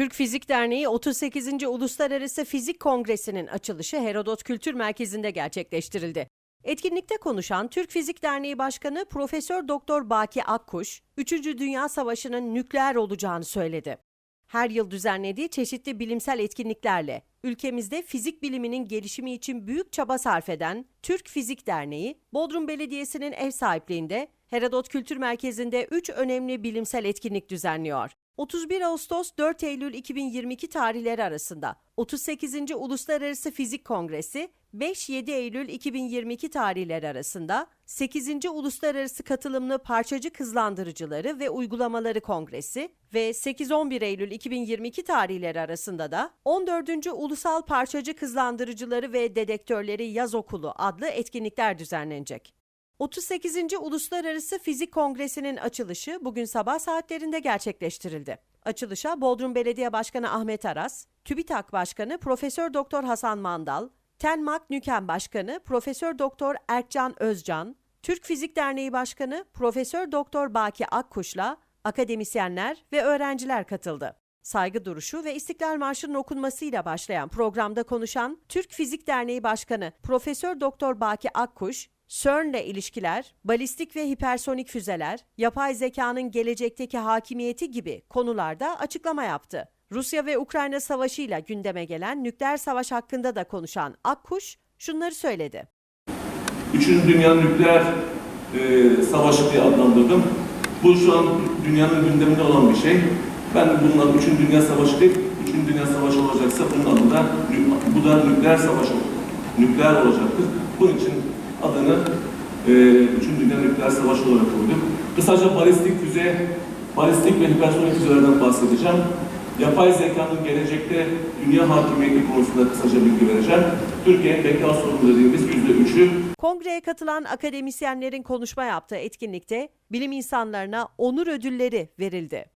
Türk Fizik Derneği 38. Uluslararası Fizik Kongresi'nin açılışı Herodot Kültür Merkezi'nde gerçekleştirildi. Etkinlikte konuşan Türk Fizik Derneği Başkanı Profesör Doktor Baki Akkuş, 3. Dünya Savaşı'nın nükleer olacağını söyledi. Her yıl düzenlediği çeşitli bilimsel etkinliklerle ülkemizde fizik biliminin gelişimi için büyük çaba sarf eden Türk Fizik Derneği, Bodrum Belediyesi'nin ev sahipliğinde Herodot Kültür Merkezi'nde 3 önemli bilimsel etkinlik düzenliyor. 31 Ağustos 4 Eylül 2022 tarihleri arasında 38. Uluslararası Fizik Kongresi 5-7 Eylül 2022 tarihleri arasında 8. Uluslararası Katılımlı Parçacık Hızlandırıcıları ve Uygulamaları Kongresi ve 8-11 Eylül 2022 tarihleri arasında da 14. Ulusal Parçacık Hızlandırıcıları ve Dedektörleri Yaz Okulu adlı etkinlikler düzenlenecek. 38. Uluslararası Fizik Kongresi'nin açılışı bugün sabah saatlerinde gerçekleştirildi. Açılışa Bodrum Belediye Başkanı Ahmet Aras, TÜBİTAK Başkanı Profesör Doktor Hasan Mandal, Tenmak Nüken Başkanı Profesör Doktor Erkcan Özcan, Türk Fizik Derneği Başkanı Profesör Doktor Baki Akkuş'la akademisyenler ve öğrenciler katıldı. Saygı duruşu ve İstiklal Marşı'nın okunmasıyla başlayan programda konuşan Türk Fizik Derneği Başkanı Profesör Doktor Baki Akkuş, CERN'le ilişkiler, balistik ve hipersonik füzeler, yapay zekanın gelecekteki hakimiyeti gibi konularda açıklama yaptı. Rusya ve Ukrayna savaşıyla gündeme gelen nükleer savaş hakkında da konuşan Akkuş şunları söyledi. Üçüncü Dünya Nükleer e, Savaşı diye adlandırdım. Bu şu an dünyanın gündeminde olan bir şey. Ben bunun adı Üçüncü Dünya Savaşı değil, Üçüncü Dünya Savaşı olacaksa bunun adı da, bu da nükleer savaş. Nükleer olacaktır. Bunun için adını e, Üçüncü Dünya Nükleer Savaşı olarak koyduk. Kısaca balistik füze, balistik ve hipersonik füzelerden bahsedeceğim. Yapay zekanın gelecekte dünya hakimiyeti konusunda kısaca bilgi vereceğim. Türkiye'nin beka sorunu dediğimiz yüzde üçü Kongreye katılan akademisyenlerin konuşma yaptığı etkinlikte bilim insanlarına onur ödülleri verildi.